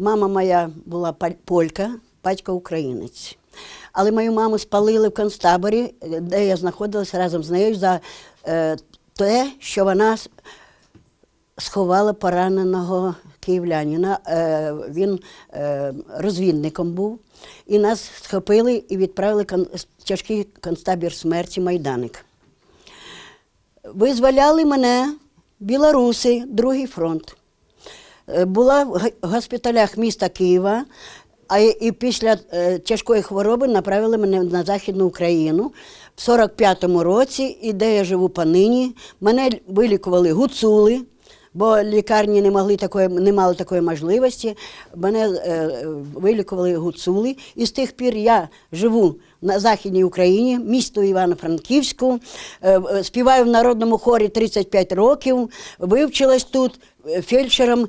Мама моя була полька, батько українець. Але мою маму спалили в концтаборі, де я знаходилася разом з нею за е, те, що вона сховала пораненого київлянина. Е, він е, розвідником був. І нас схопили і відправили в тяжкий концтабір смерті Майданик. Визволяли мене білоруси, другий фронт. Е, Була в госпіталях міста Києва, а і після е, тяжкої хвороби направили мене на Західну Україну в 45-му році, і де я живу понині. Мене вилікували гуцули, бо лікарні не, могли такої, не мали такої можливості. Мене е, вилікували гуцули. І з тих пір я живу на Західній Україні, місто Івано-Франківську, е, е, співаю в народному хорі 35 років, вивчилась тут. е, Фельдшером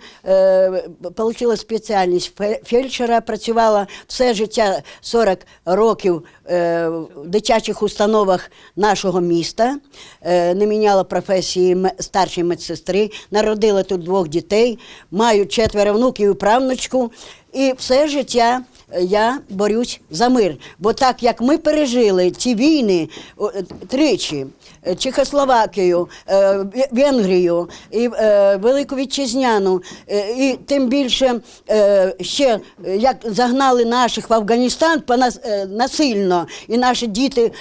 отримала спеціальність фельдшера, працювала все життя 40 років в дитячих установах нашого міста, не міняла професії старшої медсестри, народила тут двох дітей, маю четверо внуків і правнучку. І все життя я борюсь за мир. Бо так як ми пережили ці війни тричі. е, Чехословакію, е, Венгрію і е, Велику Вітчизняну, і тим більше ще як загнали наших в Афганістан насильно, і наші діти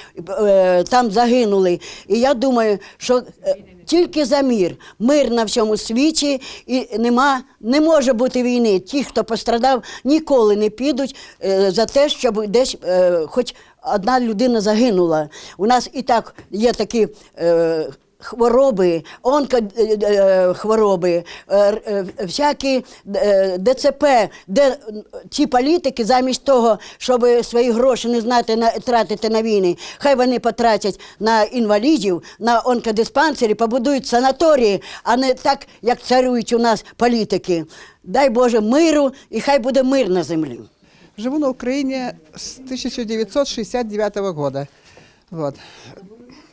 там загинули. І я думаю, що тільки за мир, мир на всьому світі, і нема, не може бути війни. Ті, хто пострадав, ніколи не підуть е, за те, щоб десь е, хоч одна людина загинула. У нас і так є такі. Е, Хвороби, онкохвороби, всякі е, ДЦП, де ці політики замість того, щоб свої гроші не знати на тратити на війни, хай вони потратять на інвалідів, на онкодиспансері, побудують санаторії, а не так, як царюють у нас політики. Дай Боже миру і хай буде мир на землі. Живу на Украине с 1969 года. Вот.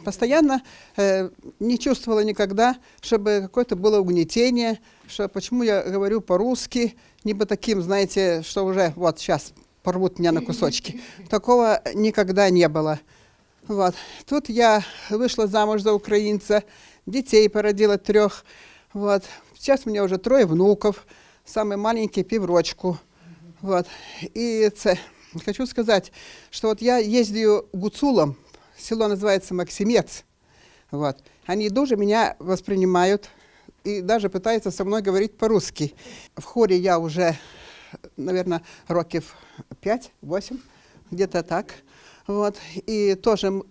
Постоянно э, не чувствовала никогда, чтобы какое-то было угнетение, что почему я говорю по-русски, не по таким, знаете, что уже вот сейчас порвут меня на кусочки. Такого никогда не было. Вот. Тут я вышла замуж за украинца, детей породила трех. Вот. Сейчас у меня уже трое внуков, самый маленький піврочку. Вот. И це, хочу сказать, что вот я ездию гуцулом, село называется Максимец. Вот. Они дуже меня воспринимают и даже пытаются со мной говорить по-русски. В хоре я уже, наверное, років 5-8, где-то так. Вот. И тоже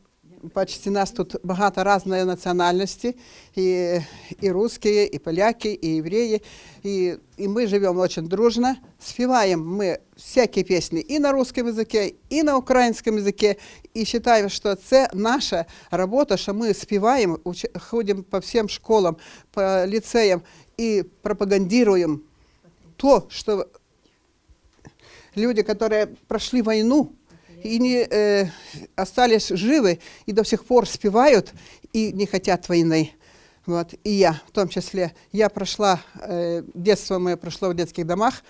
м- почти нас тут багато разної національності, і, і русские, і поляки, і євреї. І, і ми живемо дуже дружно, співаємо ми всякі пісні і на русском языке, і на українському языке. І вважаю, що це наша робота, що ми співаємо, уч- ходимо по всім школам, по ліцеям і пропагандируємо то, що люди, которые прошли войну и не э, остались живы и до сих пор спевают и не хотят войны. Вот. И я в том числе. Я прошла, э, детство моє прошло в детских домах,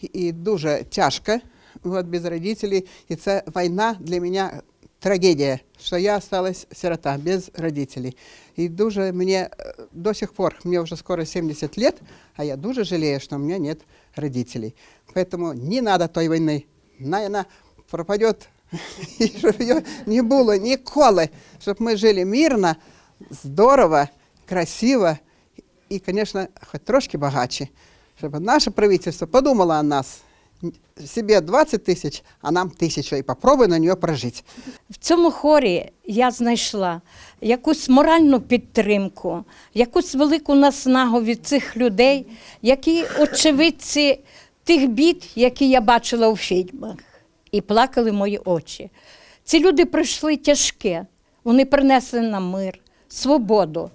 і дуже тяжко, вот, без родителей. І це війна для мене трагедія, що я осталась сирота, без родителей. І дуже мені э, до сих пор, мне уже скоро 70 лет, а я дуже жалею, что у меня нет родителей. Поэтому не надо той войны. Най она пропадет, и чтобы ее не было ніколи, щоб ми жили мирно, здорово, красиво і, конечно, хоч трошки багаче, щоб наше правительство подумало о нас. Себе 20 тисяч, а нам тисячу, і попробуй на нее прожити. В цьому хорі я знайшла якусь моральну підтримку, якусь велику наснагу від цих людей, які очевидці тих бід, які я бачила у фільмах, і плакали мої очі. Ці люди пройшли тяжке, вони принесли нам мир, свободу.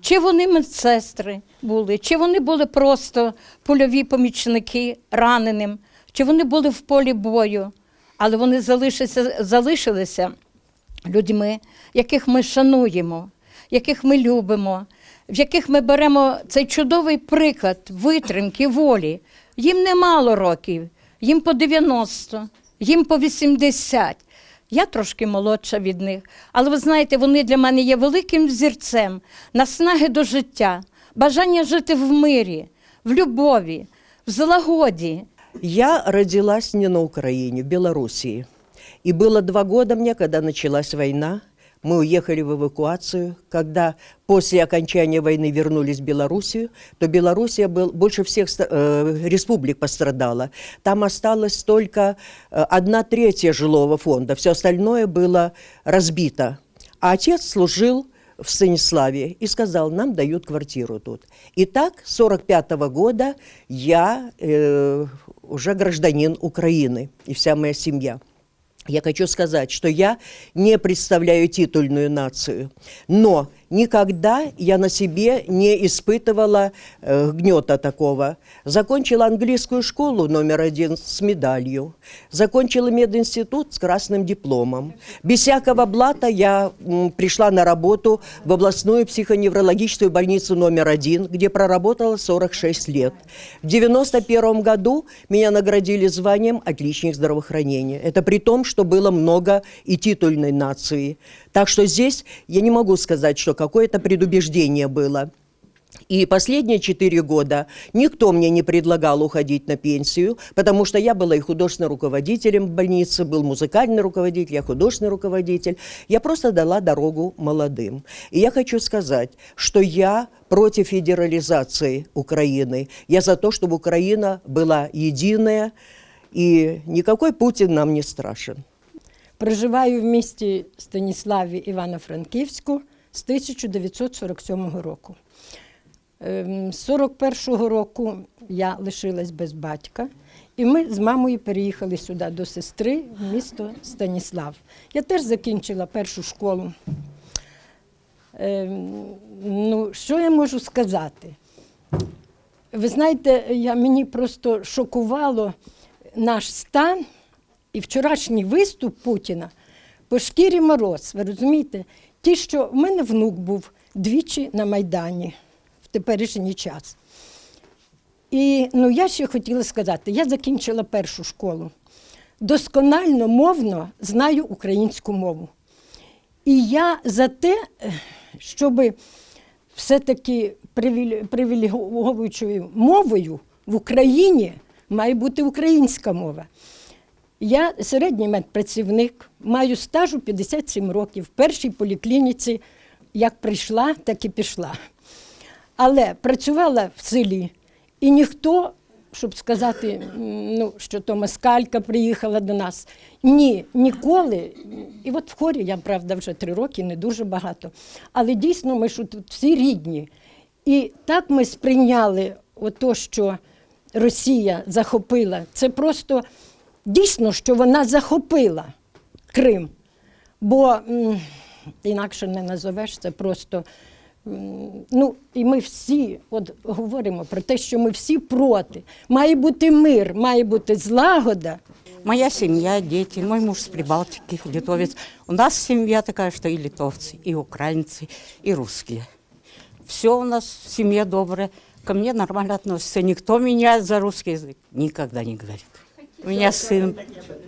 Чи вони медсестри були, чи вони були просто польові помічники раненим, чи вони були в полі бою, але вони залишилися, залишилися людьми, яких ми шануємо, яких ми любимо, в яких ми беремо цей чудовий приклад витримки, волі. Їм немало років, їм по 90, їм по 80. Я трошки молодша від них, але ви знаєте, вони для мене є великим зірцем, наснаги до життя, бажання жити в мирі, в любові, в злагоді. Я родилась не на Украине, в Белоруссии. И было два года мне, когда началась война Мы уехали в эвакуацию. Когда после окончания войны вернулись в Белоруссию, то Белоруссия был, больше всех ста- э, республик пострадала. Там осталось только э, одна третья жилого фонда. Все остальное было разбито. А отец служил в Станиславе и сказал, нам дают квартиру тут. И так с 45 года я э, уже гражданин Украины и вся моя семья. я хочу сказать, что я не представляю титульную нацию, но никогда я на себе не испытывала э, гнета такого. Закончила английскую школу номер один с медалью, закончила мединститут с красным дипломом. Без всякого блата я м, пришла на работу в областную психоневрологическую больницу номер один, где проработала 46 лет. В 91 году меня наградили званием «Отличник здравоохранения». Это при том, что было много и титульной нации. Так что здесь я не могу сказать, что какое-то предубеждение было. И последние четыре года никто мне не предлагал уходить на пенсию, потому что я была и художественным руководителем в больнице, был музыкальный руководитель, я художественный руководитель. Я просто дала дорогу молодым. И я хочу сказать, что я против федерализации Украины. Я за то, чтобы Украина была единая, и никакой Путин нам не страшен. Проживаю в місті Станіславі Івано-Франківську з 1947 року. Ем, З 41-го року я лишилась без батька, і ми з мамою переїхали сюди до сестри в місто Станіслав. Я теж закінчила першу школу. Ем, Ну, що я можу сказати? Ви знаєте, я, мені просто шокувало наш стан і вчорашній виступ Путіна по шкірі мороз. Ви розумієте? Ті, що в мене внук був двічі на Майдані в теперішній час. І ну, я ще хотіла сказати: я закінчила першу школу. Досконально мовно знаю українську мову. І я за те, щоб все-таки привіле- привілеговуючою мовою в Україні має бути українська мова. Я середній медпрацівник, маю стажу 57 років. В першій поліклініці як прийшла, так і пішла. Але працювала в селі, і ніхто, щоб сказати, ну, що то москалька приїхала до нас. Ні, ніколи. І от в хорі я, правда, вже три роки, не дуже багато. Але дійсно ми що тут всі рідні. І так ми сприйняли ото, що Росія захопила. Це просто дійсно, що вона захопила Крим. Бо м, інакше не назовеш це просто. м, Ну, і ми всі от говоримо про те, що ми всі проти. Має бути мир, має бути злагода. Моя семья, дети, мой муж с Прибалтики, литовец. У нас семья такая, что и литовцы, и украинцы, и русские. Все у нас в семье доброе. Ко мне нормально относятся. Никто меня за русский язык никогда не говорит. У меня сын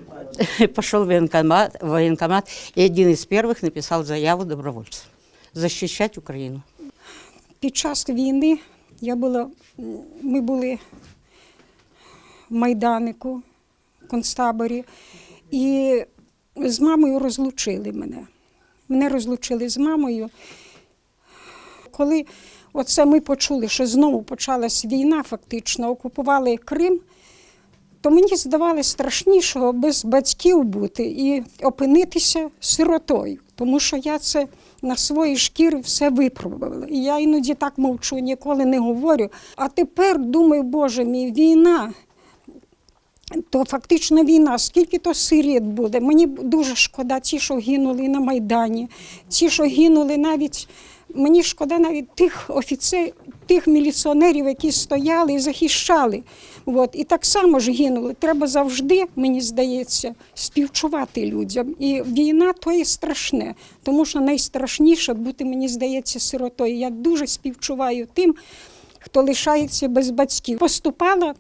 пошел в военкомат, в военкомат и один из первых написал заяву добровольцев. Защищать Украину. Під час війни я була, ми були в Майданику, в концтаборі, і з мамою розлучили мене. Мене розлучили з мамою. Коли оце ми почули, що знову почалась війна, фактично, окупували Крим, то мені здавалося страшнішого без батьків бути і опинитися сиротою, тому що я це на своїй шкірі все випробувала. І я іноді так мовчу, ніколи не говорю. А тепер думаю, Боже мій, війна. То фактично війна, скільки то сиріт буде. Мені дуже шкода ті, що гинули на Майдані, ті, що гинули навіть. Мені шкода навіть тих офіцерів, тих міліціонерів, які стояли і захищали. От. І так само ж гинули. Треба завжди, мені здається, співчувати людям. І війна то є страшне, тому що найстрашніше бути, мені здається, сиротою. Я дуже співчуваю тим, хто лишається без батьків. Поступала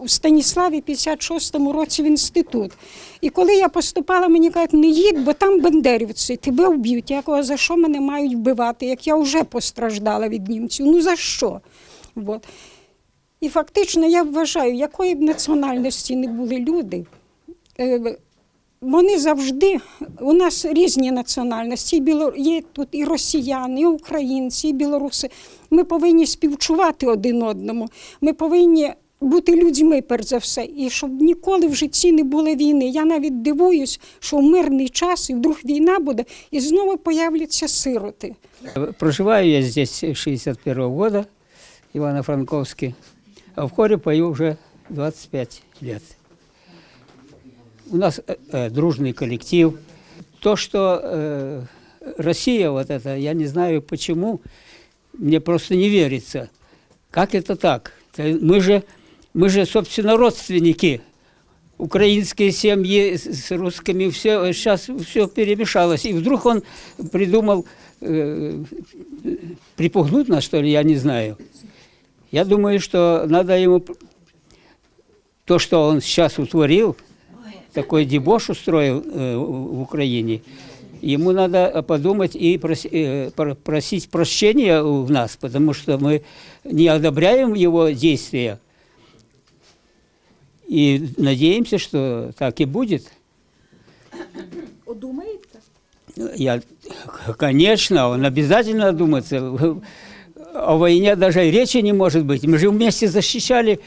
у Станіславі 56-му році в інститут. І коли я поступала, мені кажуть, не їдь, бо там бандерівці, тебе вб'ють. Я кажу, за що мене мають вбивати, як я вже постраждала від німців? Ну за що? От. І фактично я вважаю, якої б національності не були люди, е, вони завжди, у нас різні національності, є тут і росіяни, і українці, і білоруси. Ми повинні співчувати один одному. Ми повинні бути людьми, перш за все, і щоб ніколи в житті не було війни. Я навіть дивуюсь, що в мирний час і вдруг війна буде, і знову появляться сироти. Проживаю я здесь с 61 года, Ивано-Франковске, а в хоре пою уже 25 лет. У нас э, э, дружный коллектив. То, что э, Россия вот это, я не знаю почему, мне просто не верится. Как это так? Это Мы же, мы же, собственно, родственники. Украинские семьи с с русскими, все, сейчас все перемешалось. И вдруг он придумал э, припугнуть нас, что ли, я не знаю. Я думаю, что надо ему п- то, что он сейчас утворил, такой дебош устроил э, в в Украине, ему надо подумать и прос- э, про- просить прощения у нас, потому что мы не одобряем его действия. И надеемся, что так и будет. Я, конечно, он обязательно одумается. О войне даже и речи не может быть. Мы же вместе защищали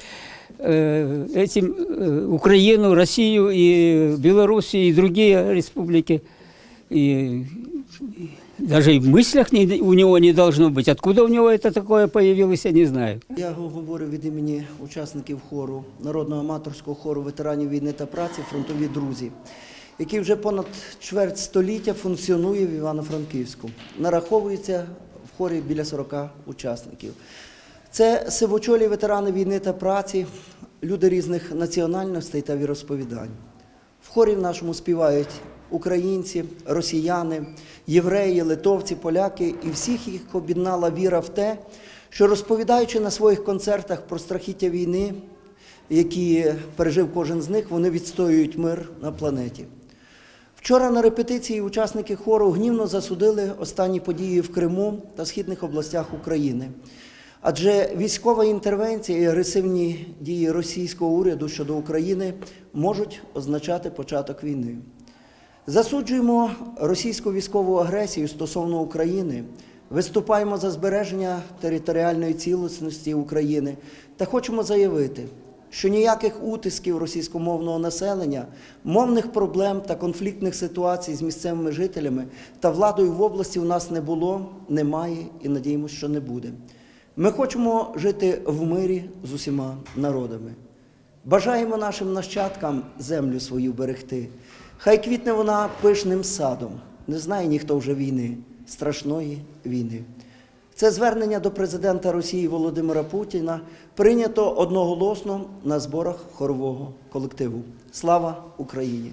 э, этим э, Украину, Россию и Белоруссию и другие республики. И даже и в мыслях не- у него не должно быть. Откуда у него это такое появилось, я не знаю. Я говорю від імені учасників хору, народного аматорського хору ветеранів війни та праці Фронтові друзі, який вже понад чверть століття функціонує в Івано-Франківську. Нараховується в хорі біля 40 учасників. Це сивочолі ветерани війни та праці, люди різних національностей та віросповідань. В хорі в нашому співають українці, росіяни, євреї, литовці, поляки, і всіх їх об'єднала віра в те, що розповідаючи на своїх концертах про страхіття війни, які пережив кожен з них, вони відстоюють мир на планеті. Вчора на репетиції учасники хору гнівно засудили останні події в Криму та східних областях України. Адже військова інтервенція і агресивні дії російського уряду щодо України можуть означати початок війни. Засуджуємо російську військову агресію стосовно України, виступаємо за збереження територіальної цілісності України та хочемо заявити, що ніяких утисків російськомовного населення, мовних проблем та конфліктних ситуацій з місцевими жителями та владою в області у нас не було, немає і надіємося, що не буде. Ми хочемо жити в мирі з усіма народами. Бажаємо нашим нащадкам землю свою берегти. Хай квітне вона пишним садом. Не знає ніхто вже війни, страшної війни. Це звернення до президента Росії Володимира Путіна прийнято одноголосно на зборах хорового колективу. Слава Україні!